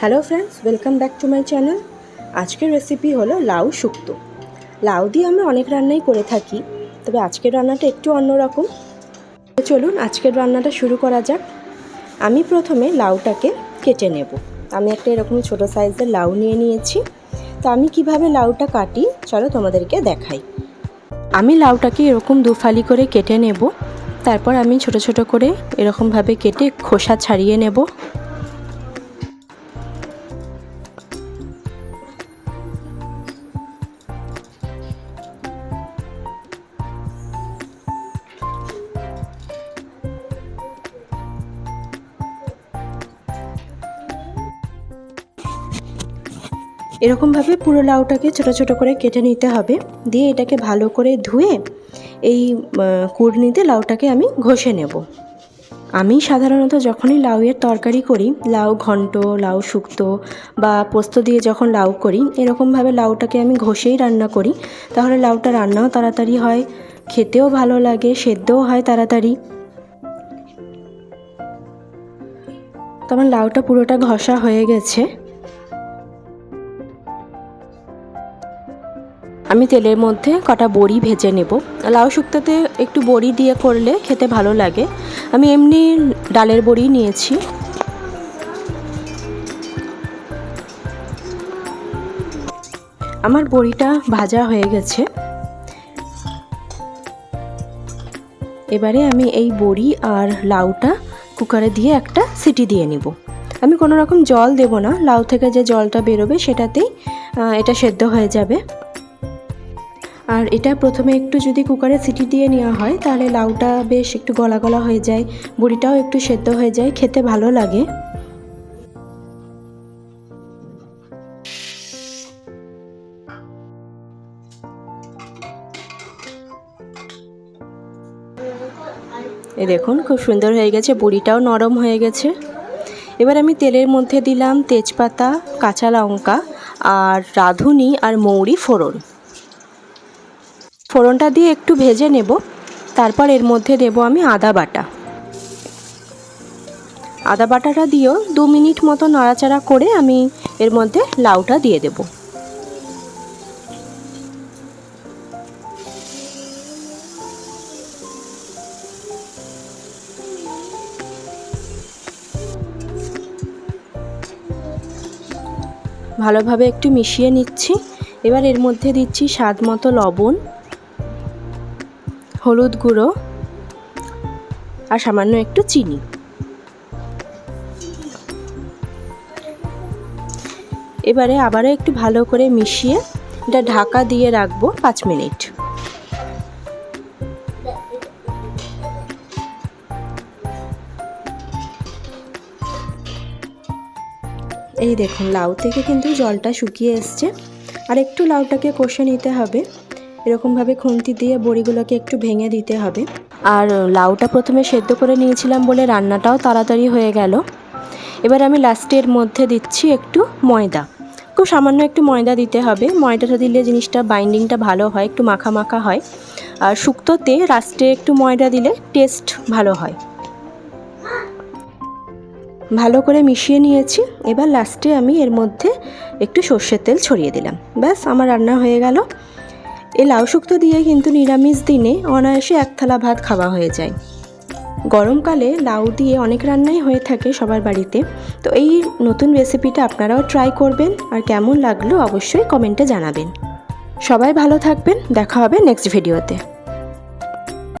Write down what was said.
Hello friends welcome back to my channel আজকের recipe হলো লাউ শুক্তো। লাউ দিয়ে আমরা অনেক রান্নাই করে থাকি, তবে আজকের রান্নাটা একটু অন্যরকম চলুন আজকের রান্নাটা শুরু করা যাক। আমি প্রথমে লাউটাকে কেটে নেব। আমি একটা এরকম ছোটো সাইজের লাউ নিয়ে নিয়েছি। তো আমি কীভাবে লাউটা কাটি, চলো তোমাদেরকে দেখাই। আমি লাউটাকে এরকম দুফালি করে কেটে নেব। তারপর আমি ছোট ছোট করে এরকমভাবে কেটে খোসা ছাড়িয়ে নেব। এরকমভাবে পুরো লাউটাকে ছোট ছোট করে কেটে নিতে হবে। দিয়ে এটাকে ভালো করে ধুয়ে এই কুড়নিতে লাউটাকে আমি ঘষে নেব। আমি সাধারণত যখনই লাউয়ের তরকারি করি, লাউ ঘন্ট, লাউ শুক্তো বা পোস্ত দিয়ে যখন লাউ করি, এরকমভাবে লাউটাকে আমি ঘষেই রান্না করি। তাহলে লাউটা রান্নাও তাড়াতাড়ি হয়, খেতেও ভালো লাগে, সেদ্ধও হয় তাড়াতাড়ি। তো আমার লাউটা পুরোটা ঘষা হয়ে গেছে। আমি তেলের মধ্যে কটা বড়ি ভেজে নেব। লাউ শুক্তোতে একটু বড়ি দিয়ে করলে খেতে ভালো লাগে। আমি এমনি ডালের বড়ি নিয়েছি। আমার বড়িটা ভাজা হয়ে গেছে। এবারে আমি এই বড়ি আর লাউটা কুকারে দিয়ে একটা সিটি দিয়ে নিব। আমি কোনো রকম জল দেব না। লাউ থেকে যে জলটা বেরোবে সেটাতেই এটা সেদ্ধ হয়ে যাবে। আর এটা প্রথমে একটু যদি কুকারে সিটি দিয়ে নেওয়া হয়, তাহলে লাউটা বেশ একটু গলা গলা হয়ে যায়, বড়িটাও একটু সেদ্ধ হয়ে যায়, খেতে ভালো লাগে। দেখুন, খুব সুন্দর হয়ে গেছে, বড়িটাও নরম হয়ে গেছে। এবার আমি তেলের মধ্যে দিলাম তেজপাতা, কাঁচা লঙ্কা, আর রাঁধুনি আর মৌরি ফোড়ন। ফোড়নটা দিয়ে একটু ভেজে নেব। তারপর এর মধ্যে দেব আমি আদা বাটা। আদা বাটাটা দিয়েও দু মিনিট মতো নাড়াচাড়া করে আমি এর মধ্যে লাউটা দিয়ে দেব। ভালোভাবে একটু মিশিয়ে নিচ্ছি। এবার এর মধ্যে দিচ্ছি স্বাদ মতো লবণ। হলুদ গুঁড়ো আর সামান্য একটু চিনি। এবারে আবারও একটু ভালো করে মিশিয়ে এটা ঢাকা দিয়ে রাখব পাঁচ মিনিট। এই দেখুন, লাউ থেকে কিন্তু জলটা শুকিয়ে এসছে। আর একটু লাউটাকে কষে নিতে হবে। এরকমভাবে খুন্তি দিয়ে বড়িগুলোকে একটু ভেঙে দিতে হবে। আর লাউটা প্রথমে সেদ্ধ করে নিয়েছিলাম বলে রান্নাটাও তাড়াতাড়ি হয়ে গেল। এবার আমি লাস্টের মধ্যে দিচ্ছি একটু ময়দা। খুব সামান্য একটু ময়দা দিতে হবে। ময়দাটা দিলে জিনিসটা বাইন্ডিংটা ভালো হয়, একটু মাখা মাখা হয়। আর শুক্তোতে লাস্টে একটু ময়দা দিলে টেস্ট ভালো হয়। ভালো করে মিশিয়ে নিয়েছি। এবার লাস্টে আমি এর মধ্যে একটু সর্ষের তেল ছড়িয়ে দিলাম। ব্যাস, আমার রান্না হয়ে গেল। এই লাউ শুক্তো দিয়ে কিন্তু নিরামিষ দিনে অনায়াসে এক থালা ভাত খাওয়া হয়ে যায়। গরমকালে লাউ দিয়ে অনেক রান্নাই হয়ে থাকে সবার বাড়িতে। তো এই নতুন রেসিপিটা আপনারাও ট্রাই করবেন আর কেমন লাগল অবশ্যই কমেন্টে জানাবেন। সবাই ভালো থাকবেন, দেখা হবে নেক্সট ভিডিওতে।